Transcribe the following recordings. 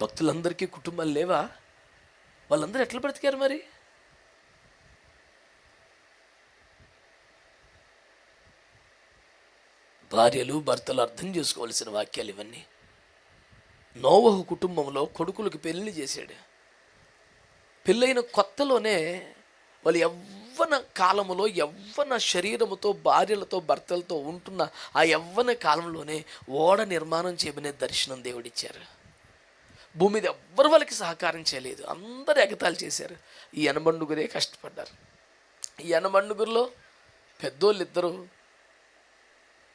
భక్తులందరికీ కుటుంబాలు లేవా? వాళ్ళందరూ ఎట్లా బ్రతికారు మరి? భార్యలు భర్తలు అర్థం చేసుకోవాల్సిన వాక్యాలు ఇవన్నీ. నోవహు కుటుంబంలో కొడుకులకు పెళ్ళి చేశాడు. పెళ్ళైన కొత్తలోనే వాళ్ళు యవ్వన కాలంలో యవ్వన శరీరముతో భార్యలతో భర్తలతో ఉంటున్న ఆ యవ్వన కాలంలోనే ఓడ నిర్మాణం చేయమనే దర్శనం దేవుడిచ్చారు. భూమి మీద ఎవ్వరు వాళ్ళకి సహకారం చేయలేదు. అందరు ఎగతాళి చేశారు. ఈ ఎనబండుగురే కష్టపడ్డారు. ఈ ఎనబండుగురిలో పెద్దోళ్ళు ఇద్దరు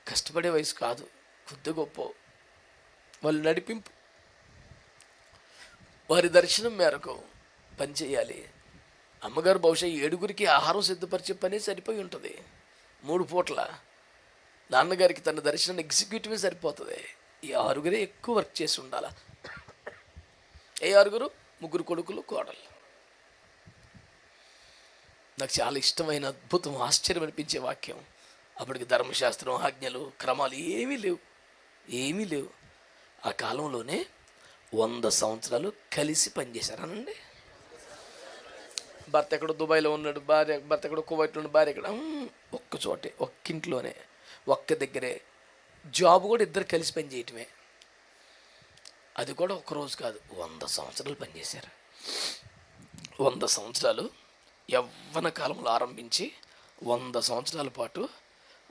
కష్టపడే వయసు కాదు. కొద్ది గొప్ప వాళ్ళు నడిపింపు. వారి దర్శనం మేరకు పని చేయాలి. అమ్మగారు బహుశా ఏడుగురికి ఆహారం సిద్ధపరిచే పని సరిపోయి ఉంటుంది. మూడు పూట్ల నాన్నగారికి తన దర్శనం ఎగ్జిక్యూటివే సరిపోతుంది. ఈ ఆరుగురే ఎక్కువ వర్క్ చేసి ఉండాల? ఏ ఆరుగురు ముగ్గురు కొడుకులు కోడలు నాకు చాలా ఇష్టమైన అద్భుతం ఆశ్చర్యం అనిపించే వాక్యం. అప్పటికి ధర్మశాస్త్రం ఆజ్ఞలు క్రమాలు ఏమీ లేవు. ఏమీ లేవు. ఆ కాలంలోనే వంద సంవత్సరాలు కలిసి పనిచేశారనండి. భర్త ఎక్కడో దుబాయ్లో ఉన్నాడు భార్య భర్త ఎక్కడో కువైట్లో ఉన్నాడు భార్య ఎక్కడ? ఒక్క చోటే ఒక్క ఇంట్లోనే ఒక్క దగ్గరే. జాబ్ కూడా ఇద్దరు కలిసి పని చేయటమే అది కూడా ఒకరోజు కాదు. వంద సంవత్సరాలు పనిచేశారు. వంద సంవత్సరాలు యవ్వన కాలంలో ఆరంభించి వంద సంవత్సరాల పాటు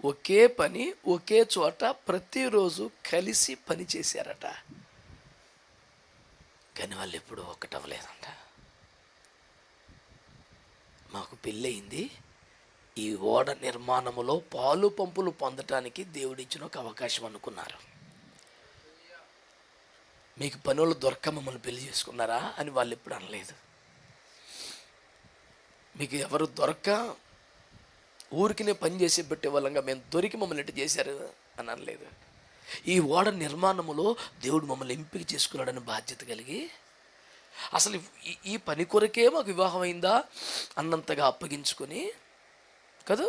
ఒకే పని ఒకే చోట ప్రతిరోజు కలిసి పని చేశారట. కానీ వాళ్ళు ఎప్పుడూ ఒక్కటవ్వలేదంట. మాకు పెళ్ళయింది. ఈ ఓడ నిర్మాణములో పాలు పంపులు పొందటానికి దేవుడిచ్చిన ఒక అవకాశం అనుకున్నారు. మీకు పనులు దొరక మమ్మల్ని పెళ్ళి చేసుకున్నారా అని వాళ్ళు ఎప్పుడు అనలేదు. మీకు ఎవరు దొరక్క ఊరికినే పని చేసి పెట్టే వాళ్ళంగా మేము దొరికి మమ్మల్ని ఎట్టు చేశారు అని అనలేదు. ఈ ఓడ నిర్మాణములో దేవుడు మమ్మల్ని ఎంపిక చేసుకున్నాడని బాధ్యత కలిగి అసలు ఈ ఈ పని కొరకే మాకు వివాహం అయిందా అన్నంతగా అప్పగించుకొని కదా?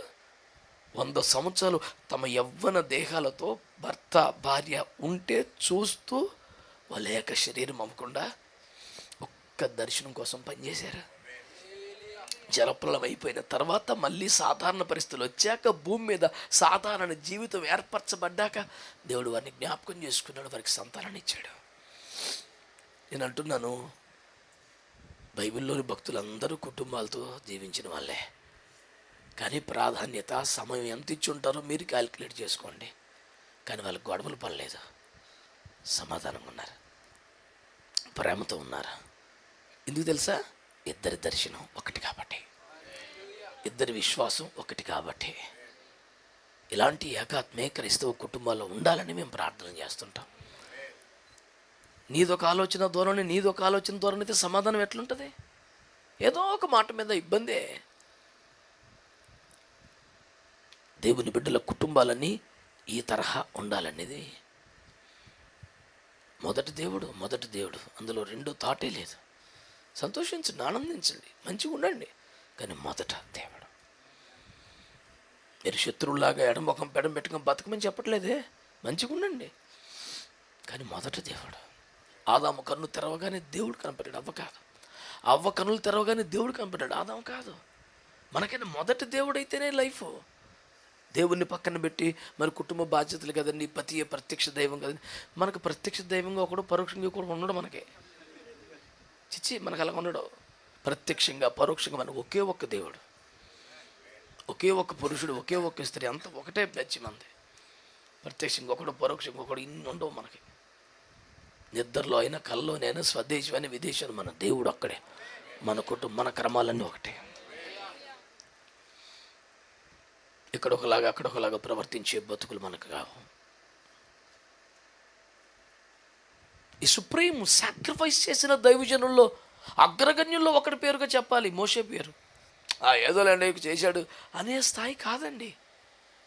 వంద సంవత్సరాలు తమ యవ్వన దేహాలతో భర్త భార్య ఉంటే చూస్తూ వాళ్ళ యొక్క శరీరం అమ్మకుండా ఒక్క దర్శనం కోసం పనిచేశారు. జలప్రలం అయిపోయిన తర్వాత మళ్ళీ సాధారణ పరిస్థితులు వచ్చాక భూమి మీద సాధారణ జీవితం ఏర్పరచబడ్డాక దేవుడు వారిని జ్ఞాపకం చేసుకున్నాడు వారికి సంతానాన్ని ఇచ్చాడు. నేను అంటున్నాను బైబిల్లోని భక్తులందరూ కుటుంబాలతో జీవించిన వాళ్ళే. కానీ ప్రాధాన్యత సమయం ఎంత ఇచ్చి ఉంటారో మీరు క్యాలిక్యులేట్ చేసుకోండి. కానీ వాళ్ళకి గొడవలు పడలేదు. సమాధానంగా ఉన్నారు. ప్రేమతో ఉన్నారు. ఎందుకు తెలుసా? ఇద్దరి దర్శనం ఒకటి కాబట్టి. ఇద్దరి విశ్వాసం ఒకటి కాబట్టి. ఇలాంటి ఏకాత్మే క్రైస్తవ కుటుంబాల్లో ఉండాలని మేము ప్రార్థన చేస్తుంటాం. నీదొక ఆలోచన ధోరణి నీదొక ఆలోచన ధోరణి అయితే సమాధానం ఎట్లుంటుంది? ఏదో ఒక మాట మీద ఇబ్బందే. దేవుని బిడ్డల కుటుంబాలన్నీ ఈ తరహా ఉండాలనేది మొదటి దేవుడు మొదటి దేవుడు. అందులో రెండో తాటే లేదు. సంతోషించండి ఆనందించండి మంచిగా ఉండండి. కానీ మొదట దేవుడు. మీరు శత్రువులాగా ఎడమొఖం పెడం పెట్టుకొని బతకమని చెప్పట్లేదే? మంచిగా ఉండండి. కానీ మొదట దేవుడు. ఆదాము కన్ను తెరవగానే దేవుడు కనపడ్డాడు అవ్వ కాదు. అవ్వ కన్నులు తెరవగానే దేవుడు కనపడ్డాడు ఆదాము కాదు. మనకైనా మొదటి దేవుడు అయితేనే లైఫ్. దేవుణ్ణి పక్కన పెట్టి మరి కుటుంబ బాధ్యతలు కదండి పతియే ప్రత్యక్ష దైవం కదండి. మనకు ప్రత్యక్ష దైవంగా ఒకడు పరోక్షంగా కూడా ఉండడు మనకి. చిచ్చి మనకు అలా ఉండడు. ప్రత్యక్షంగా పరోక్షంగా మనకు ఒకే ఒక్క దేవుడు. ఒకే ఒక్క పురుషుడు ఒకే ఒక్క స్త్రీ అంత ఒకటే బ్యాచ్ మంది. ప్రత్యక్షంగా ఒకడు పరోక్షంగా ఒకడు ఇన్ని ఉండవు మనకి. నిద్రలో అయినా కల్లోనైనా స్వదేశం అయినా విదేశం మన దేవుడు అక్కడే. మన కుటుంబం మన క్రమాలన్నీ ఒకటే. ఇక్కడ ఒకలాగా అక్కడ ఒకలాగా ప్రవర్తించే బతుకులు మనకు కావు ఈ సుప్రీం సాక్రిఫైస్ చేసిన దైవజనుల్లో అగ్రగణ్యుల్లో ఒకటి పేరుగా చెప్పాలి మోసే పేరు. ఆ ఏదోలేండి చేశాడు. అనే స్థాయి కాదండి.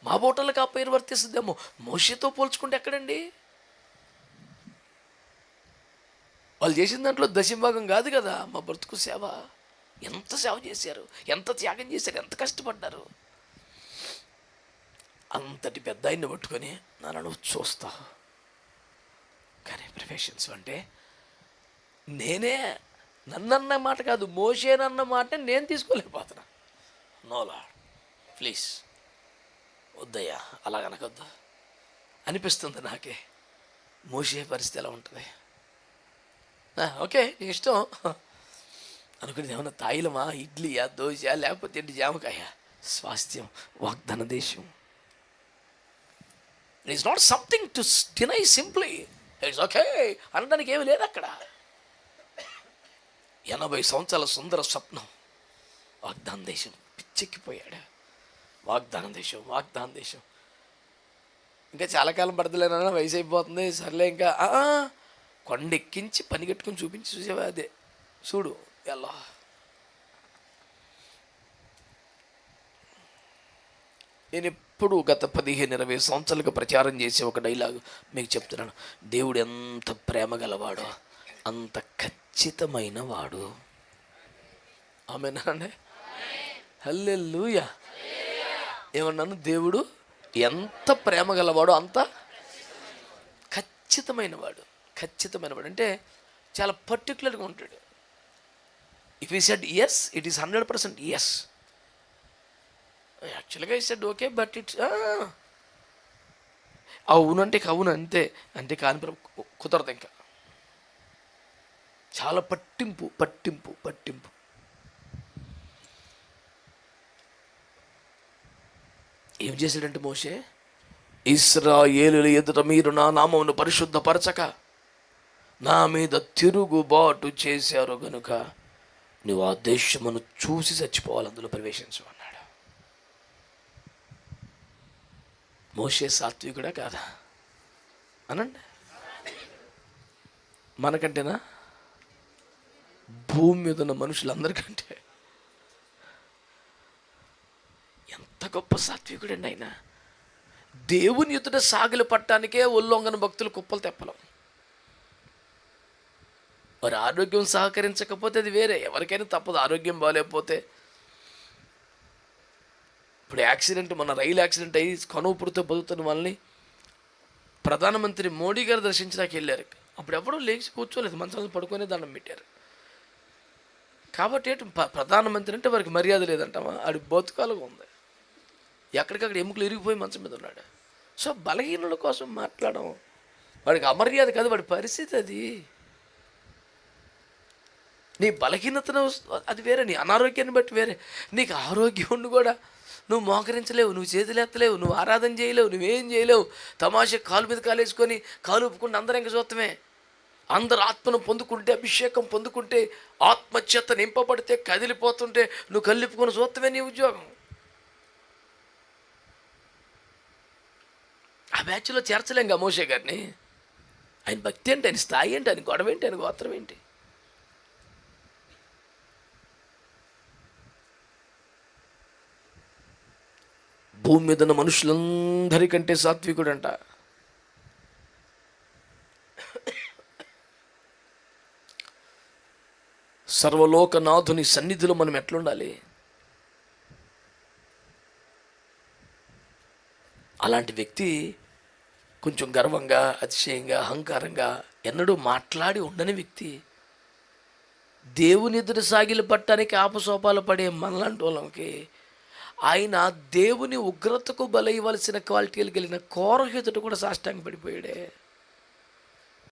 మా బోటలకు ఆ పేరు వర్తిస్తుందేమో మోషేతో పోల్చుకుంటే ఎక్కడండి? వాళ్ళు చేసిన దాంట్లో దశభాగం కాదు కదా మా బ్రతుకు సేవ. ఎంత సేవ చేశారు ఎంత త్యాగం చేశారు ఎంత కష్టపడ్డారు. అంతటి పెద్ద ఆయన్ని పట్టుకొని నన్ను చూస్తా. కానీ ప్రొఫెషన్స్ అంటే నేనే నన్నన్న మాట కాదు మోసేనన్న మాట నేను తీసుకోలేకపోతున్నా. నోలా ప్లీజ్ వద్దయ్యా అలాగనకొద్దు అనిపిస్తుంది నాకే. మోసే పరిస్థితి ఎలా ఉంటుంది? ఓకే నీ ఇష్టం. అనుకునేది ఏమన్నా తాయిలమా ఇడ్లీయా దోశ లేకపోతే ఏంటి జామకాయ? స్వాస్థ్యం వాగ్దాన దేశం. It's not something to deny simply it's okay అనడానికి ఏమి లేదు అక్కడ. ఎనభై సంవత్సరాల సుందర స్వప్నం. వాగ్దాన దేశం పిచ్చెక్కిపోయాడు. వాగ్దాన దేశం వాగ్దాన దేశం. ఇంకా చాలా కాలం పడతలేనన్నా వయసు అయిపోతుంది. సర్లే ఇంకా కొండెక్కించి పని కట్టుకుని చూపించి చూసేవా అదే. చూడు ఎలా నేను ఎప్పుడు గత పదిహేను ఇరవై సంవత్సరాలుగా ప్రచారం చేసే ఒక డైలాగ్ మీకు చెప్తున్నాను. దేవుడు ఎంత ప్రేమ గలవాడో అంత ఖచ్చితమైన వాడు. ఆమెనండి? హల్లెల్లుయ ఏమన్నాను? దేవుడు ఎంత ప్రేమ గలవాడో అంత ఖచ్చితమైన వాడు ఖచ్చితమైన వాడు. అంటే చాలా పర్టికులర్గా ఉంటాడు. If he said yes it is hundred percent yes యాక్చువల్గా ఈ ఓకే బట్ ఇట్స్ అవును అంటే ఇక అవును అంతే. అంటే కాని కుదరదు ఇంకా. చాలా పట్టింపు పట్టింపు పట్టింపు. ఏం చేశాడంటే మోషే? ఇస్రాయేలుల ఎదుట మీరు నా నామమును పరిశుద్ధపరచక నా మీద తిరుగుబాటు చేశారు గనుక నువ్వు ఆ దేశమును చూసి చచ్చిపోవాలి అందులో ప్రవేశించు అన్నాడు. మోషే సాత్వికుడా కాదా? అనండి. మనకంటేనా? భూమి మీద ఉన్న మనుషులందరికంటే. ఎంత గొప్ప సాత్వికుడండి ఆయన. దేవుని ఎదుట సాగులు పట్టడానికే ఉల్లంఘన భక్తులు కుప్పలు తెప్పలం. వారి ఆరోగ్యం సహకరించకపోతే అది వేరే. ఎవరికైనా తప్పదు. ఆరోగ్యం బాగాలేకపోతే ఇప్పుడు యాక్సిడెంట్ మన రైలు యాక్సిడెంట్ అయ్యి కనుపుడితో బతుకుతున్న వాళ్ళని ప్రధానమంత్రి మోడీ గారు దర్శించడానికి వెళ్ళారు. అప్పుడు ఎవడో లేచి కూర్చోలేదు మంచాలను పడుకొని దండం పెట్టారు. కాబట్టి ఏంటి ప్రధానమంత్రి అంటే వారికి మర్యాద లేదంటామా ఆడి బతుకాలుగా ఉంది. ఎక్కడికక్కడ ఎముకలు ఇరిగిపోయి మంచం మీద ఉన్నాడు. సో బలహీనుల కోసం మాట్లాడడం వాడికి అమర్యాద కాదు వాడి పరిస్థితి అది. నీ బలహీనతను అది వేరే నీ అనారోగ్యాన్ని బట్టి వేరే. నీకు ఆరోగ్యం ఉండి కూడా నువ్వు మోకరించలేవు నువ్వు చేతి లేపలేవు నువ్వు ఆరాధన చేయలేవు నువ్వేం చేయలేవు. తమాషా కాలు మీద కాలేసుకొని కాలు ఊపుకుంటే అందరం ఇంకా చూస్తామే అందరు ఆత్మను పొందుకుంటే అభిషేకం పొందుకుంటే ఆత్మచేత నింపబడితే కదిలిపోతుంటే నువ్వు కల్లిపుకొని చూస్తామే నీ ఉద్యోగం. ఆ బ్యాచ్లో చేర్చలేం మోషే గారిని? ఆయన భక్తి ఏంటి? ఆయన స్థాయి ఏంటి? ఆయన గొడవ ఏంటి? ఆయన గోత్రం ఏంటి? భూమి మీద ఉన్న మనుషులందరికంటే సాత్వికుడంట. సర్వలోకనాథుని సన్నిధిలో మనం ఎట్లుండాలి? అలాంటి వ్యక్తి కొంచెం గర్వంగా అతిశయంగా అహంకారంగా ఎన్నడూ మాట్లాడి ఉండని వ్యక్తి. దేవుని ఎదురు సాగిలు పట్టడానికి ఆపసోపాలు పడే మనలాంటి వాళ్ళకి ఆయన దేవుని ఉగ్రతకు బలయ్యవలసిన క్వాలిటీలు కలిగిన కోరహితుడు కూడా సాష్టాంగ పడిపోయాడే